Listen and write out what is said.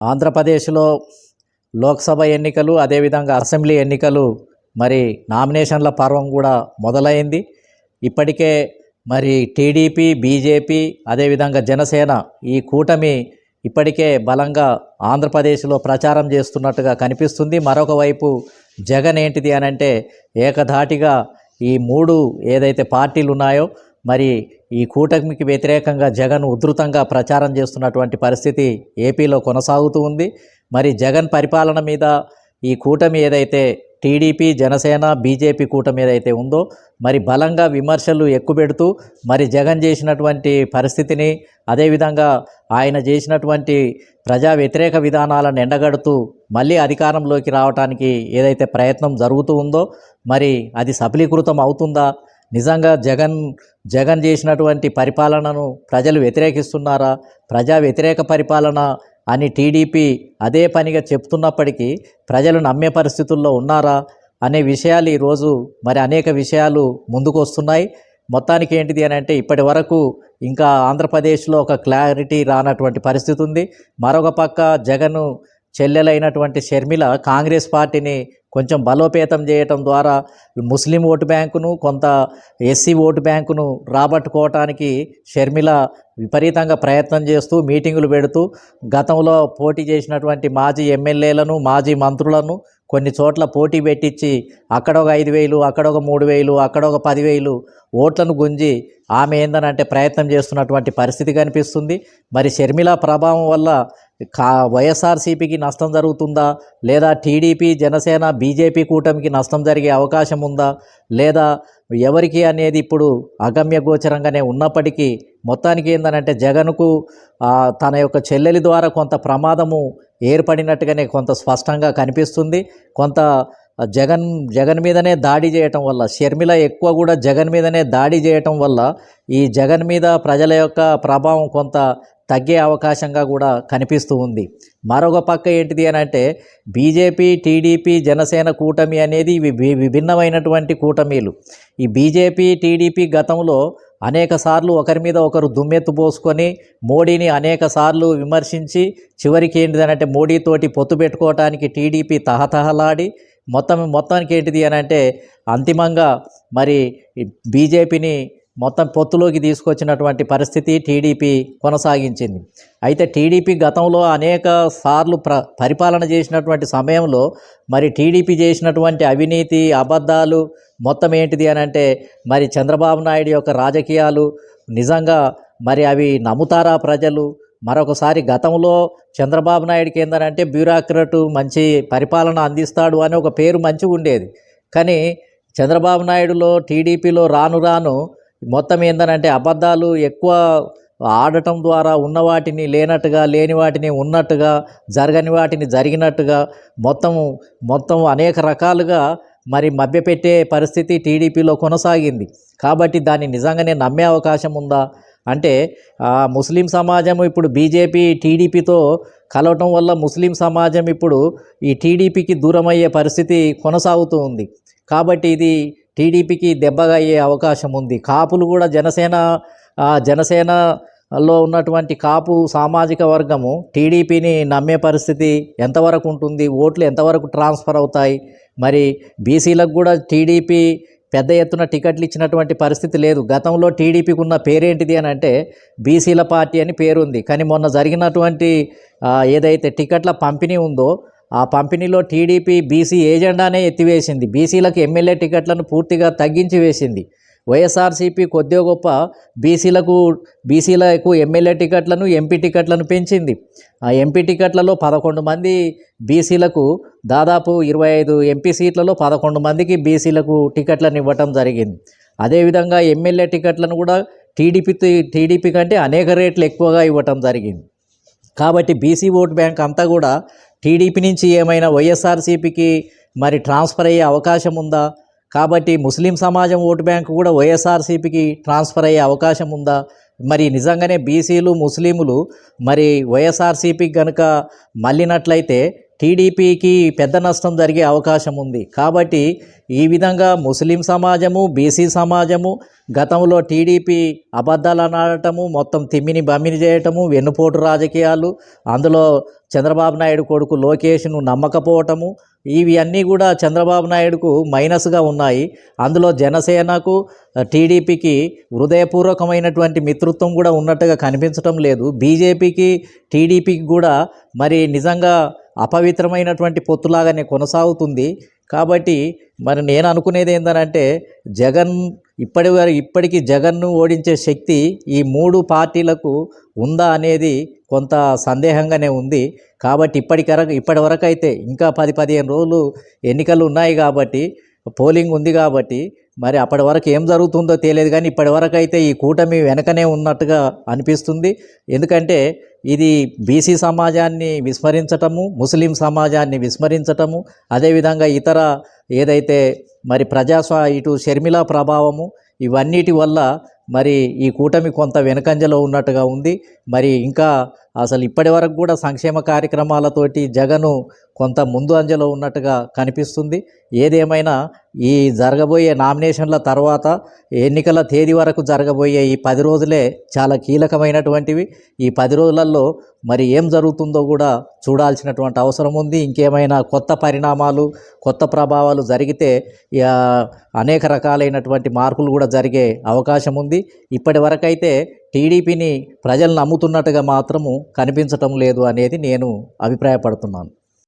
ఆంధ్రప్రదేశ్లో లోక్సభ ఎన్నికలు అదేవిధంగా అసెంబ్లీ ఎన్నికలు మరి నామినేషన్ల పర్వం కూడా మొదలైంది. ఇప్పటికే మరి టీడీపీ బీజేపీ అదేవిధంగా జనసేన ఈ కూటమి ఇప్పటికే బలంగా ఆంధ్రప్రదేశ్లో ప్రచారం చేస్తున్నట్టుగా కనిపిస్తుంది. మరొక వైపు జగన్ ఏంటిది అని అంటే ఏకధాటిగా ఈ మూడు ఏదైతే పార్టీలు ఉన్నాయో మరి ఈ కూటమికి వ్యతిరేకంగా జగన్ ఉధృతంగా ప్రచారం చేస్తున్నటువంటి పరిస్థితి ఏపీలో కొనసాగుతూ ఉంది. మరి జగన్ పరిపాలన మీద ఈ కూటమి ఏదైతే టీడీపీ జనసేన బీజేపీ కూటమి ఏదైతే ఉందో మరి బలంగా విమర్శలు ఎక్కుపెడుతూ మరి జగన్ చేసినటువంటి పరిస్థితిని అదేవిధంగా ఆయన చేసినటువంటి ప్రజా వ్యతిరేక విధానాలను ఎండగడుతూ మళ్ళీ అధికారంలోకి రావడానికి ఏదైతే ప్రయత్నం జరుగుతూ ఉందో మరి అది సఫలీకృతం అవుతుందా? నిజంగా జగన్ జగన్ చేసినటువంటి పరిపాలనను ప్రజలు వ్యతిరేకిస్తున్నారా? ప్రజా వ్యతిరేక పరిపాలన అని టీడీపీ అదే పనిగా చెప్తున్నప్పటికీ ప్రజలు నమ్మే పరిస్థితుల్లో ఉన్నారా? అనే విషయాలు ఈరోజు మరి అనేక విషయాలు ముందుకు వస్తున్నాయి మొత్తానికి ఏంటిది అని అంటే ఇప్పటి వరకు ఇంకా ఆంధ్రప్రదేశ్లో ఒక క్లారిటీ రానటువంటి పరిస్థితి ఉంది. మరొక పక్క జగన్ చెల్లెలైనటువంటి షర్మిల కాంగ్రెస్ పార్టీని కొంచెం బలోపేతం చేయటం ద్వారా ముస్లిం ఓటు బ్యాంకును కొంత ఎస్సీ ఓటు బ్యాంకును రాబట్టుకోవటానికి షర్మిల విపరీతంగా ప్రయత్నం చేస్తూ మీటింగులు పెడుతూ గతంలో పోటీ చేసినటువంటి మాజీ ఎమ్మెల్యేలను మాజీ మంత్రులను కొన్ని చోట్ల పోటీ పెట్టించి అక్కడ ఒక ఐదు వేలు అక్కడ ఒక మూడు వేలు అక్కడ ఒక పదివేలు ఓట్లను గుంజి ఆమె ఏందనంటే ప్రయత్నం చేస్తున్నటువంటి పరిస్థితి కనిపిస్తుంది. మరి షర్మిల ప్రభావం వల్ల కా వైఎస్ఆర్సీపీకి నష్టం జరుగుతుందా? లేదా టీడీపీ జనసేన బీజేపీ కూటమికి నష్టం జరిగే అవకాశం ఉందా? లేదా ఎవరికి అనేది ఇప్పుడు అగమ్య గోచరంగానే ఉన్నప్పటికీ మొత్తానికి ఏందనంటే జగన్కు తన యొక్క చెల్లెలి ద్వారా కొంత ప్రమాదము ఏర్పడినట్టుగానే కొంత స్పష్టంగా కనిపిస్తుంది. కొంత జగన్ జగన్ మీదనే దాడి చేయటం వల్ల షర్మిల ఎక్కువ కూడా జగన్ మీదనే దాడి చేయటం వల్ల ఈ జగన్ మీద ప్రజల యొక్క ప్రభావం కొంత తగ్గే అవకాశంగా కూడా కనిపిస్తూ ఉంది. మరొక పక్క ఏంటిది అని అంటే బీజేపీ టీడీపీ జనసేన కూటమి అనేది ఇవి విభిన్నమైనటువంటి కూటమిలు. ఈ బీజేపీ టీడీపీ గతంలో అనేక సార్లు ఒకరి మీద ఒకరు దుమ్మెత్తు పోసుకొని మోడీని అనేక సార్లు విమర్శించి చివరికి ఏంటిదనంటే మోడీతోటి పొత్తు పెట్టుకోవటానికి టీడీపీ తహతహలాడి మొత్తం మొత్తానికి ఏంటిది అని అంటే అంతిమంగా మరి బీజేపీని మొత్తం పొత్తులోకి తీసుకొచ్చినటువంటి పరిస్థితి టీడీపీ కొనసాగించింది. అయితే టీడీపీ గతంలో అనేక సార్లు ప్ర పరిపాలన చేసినటువంటి సమయంలో మరి టీడీపీ చేసినటువంటి అవినీతి అబద్ధాలు మొత్తం ఏంటిది అని అంటే మరి చంద్రబాబు నాయుడు యొక్క రాజకీయాలు నిజంగా మరి అవి నమ్ముతారా ప్రజలు? మరొకసారి గతంలో చంద్రబాబు నాయుడుకి ఏంటంటే బ్యూరాక్రట్ మంచి పరిపాలన అందిస్తాడు అని ఒక పేరు మంచిగా ఉండేది. కానీ చంద్రబాబు నాయుడులో టీడీపీలో రాను రాను మొత్తం ఏందనంటే అబద్ధాలు ఎక్కువ ఆడటం ద్వారా ఉన్న వాటిని లేనట్టుగా లేని వాటిని ఉన్నట్టుగా జరగని వాటిని జరిగినట్టుగా మొత్తం మొత్తం అనేక రకాలుగా మరి మభ్యపెట్టే పరిస్థితి టీడీపీలో కొనసాగింది. కాబట్టి దాన్ని నిజంగానే నమ్మే అవకాశం ఉందా? అంటే ఆ, ముస్లిం సమాజం ఇప్పుడు బీజేపీ టీడీపీతో కలవటం వల్ల ముస్లిం సమాజం ఇప్పుడు ఈ టీడీపీకి దూరం అయ్యే పరిస్థితి కొనసాగుతూ ఉంది. కాబట్టి ఇది టీడీపీకి దెబ్బగా అయ్యే అవకాశం ఉంది. కాపులు కూడా జనసేన జనసేనలో ఉన్నటువంటి కాపు సామాజిక వర్గము టీడీపీని నమ్మే పరిస్థితి ఎంతవరకు ఉంటుంది? ఓట్లు ఎంతవరకు ట్రాన్స్ఫర్ అవుతాయి? మరి బీసీలకు కూడా టీడీపీ పెద్ద ఎత్తున టికెట్లు ఇచ్చినటువంటి పరిస్థితి లేదు. గతంలో టీడీపీకి ఉన్న పేరేంటిది అని అంటే బీసీల పార్టీ అని పేరుంది. కానీ మొన్న జరిగినటువంటి ఏదైతే టికెట్ల పంపిణీ ఉందో ఆ పంపిణీలో టీడీపీ బీసీ ఏజెండానే ఎత్తివేసింది. బీసీలకు ఎమ్మెల్యే టికెట్లను పూర్తిగా తగ్గించి వేసింది. వైఎస్ఆర్సీపీ కొద్దిగా గొప్ప బీసీలకు బీసీలకు ఎమ్మెల్యే టికెట్లను ఎంపీ టికెట్లను పెంచింది. ఆ ఎంపీ టికెట్లలో పదకొండు మంది బీసీలకు దాదాపు ఇరవై ఐదు ఎంపీ సీట్లలో పదకొండు మందికి బీసీలకు టికెట్లను ఇవ్వటం జరిగింది. అదేవిధంగా ఎమ్మెల్యే టికెట్లను కూడా టీడీపీ టీడీపీ కంటే అనేక రేట్లు ఎక్కువగా ఇవ్వటం జరిగింది. కాబట్టి బీసీ ఓట్ బ్యాంక్ అంతా కూడా టీడీపీ నుంచి ఏమైనా వైఎస్ఆర్సీపీకి మరి ట్రాన్స్ఫర్ అయ్యే అవకాశం ఉందా? కాబట్టి ముస్లిం సమాజం ఓటు బ్యాంకు కూడా వైఎస్ఆర్సీపీకి ట్రాన్స్ఫర్ అయ్యే అవకాశం ఉందా? మరి నిజంగానే బీసీలు ముస్లింలు మరి వైఎస్ఆర్సీపీకి కనుక మళ్ళినట్లయితే టీడీపీకి పెద్ద నష్టం జరిగే అవకాశం ఉంది. కాబట్టి ఈ విధంగా ముస్లిం సమాజము బీసీ సమాజము గతంలో టీడీపీ అబద్ధాలు అనడటము మొత్తం తిమ్మిని బమ్మిని చేయటము వెన్నుపోటు రాజకీయాలు అందులో చంద్రబాబు నాయుడు కొడుకు లోకేష్ను నమ్మకపోవటము ఇవి అన్నీ కూడా చంద్రబాబు నాయుడుకు మైనస్గా ఉన్నాయి. అందులో జనసేనకు టీడీపీకి హృదయపూర్వకమైనటువంటి మిత్రత్వం కూడా ఉన్నట్టుగా కనిపించటం లేదు. బీజేపీకి టీడీపీకి కూడా మరి నిజంగా అపవిత్రమైనటువంటి పొత్తులాగానే కొనసాగుతుంది. కాబట్టి మరి నేను అనుకునేది ఏంటంటే జగన్ ఇప్పటి వరకు ఇప్పటికీ జగన్ను ఓడించే శక్తి ఈ మూడు పార్టీలకు ఉందా అనేది కొంత సందేహంగానే ఉంది. కాబట్టి ఇప్పటికరకు ఇప్పటి వరకు అయితే ఇంకా పది పదిహేను రోజులు ఎన్నికలు ఉన్నాయి కాబట్టి పోలింగ్ ఉంది కాబట్టి మరి అప్పటి వరకు ఏం జరుగుతుందో తెలియదు కానీ ఇప్పటి వరకు అయితే ఈ కూటమి వెనకనే ఉన్నట్టుగా అనిపిస్తుంది. ఎందుకంటే ఇది బీసీ సమాజాన్ని విస్మరించటము ముస్లిం సమాజాన్ని విస్మరించటము అదేవిధంగా ఇతర ఏదైతే మరి ప్రజాస్వా ఇటు షర్మిల ప్రభావము ఇవన్నిటి వల్ల మరి ఈ కూటమి కొంత వెనుకంజలో ఉన్నట్టుగా ఉంది. మరి ఇంకా అసలు ఇప్పటి వరకు కూడా సంక్షేమ కార్యక్రమాలతోటి జగను కొంత ముందు అంజలో ఉన్నట్టుగా కనిపిస్తుంది. ఏదేమైనా ఈ జరగబోయే నామినేషన్ల తర్వాత ఎన్నికల తేదీ వరకు జరగబోయే ఈ పది రోజులే చాలా కీలకమైనటువంటివి. ఈ పది రోజులలో మరి ఏం జరుగుతుందో కూడా చూడాల్సినటువంటి అవసరం ఉంది. ఇంకేమైనా కొత్త పరిణామాలు కొత్త ప్రభావాలు జరిగితే అనేక రకాలైనటువంటి మార్పులు కూడా జరిగే అవకాశం ఉంది. ఇప్పటి వరకైతే టీడీపీని ప్రజలు నమ్ముతున్నట్టుగా మాత్రము కనిపించటం లేదు అనేది నేను అభిప్రాయపడుతున్నాను.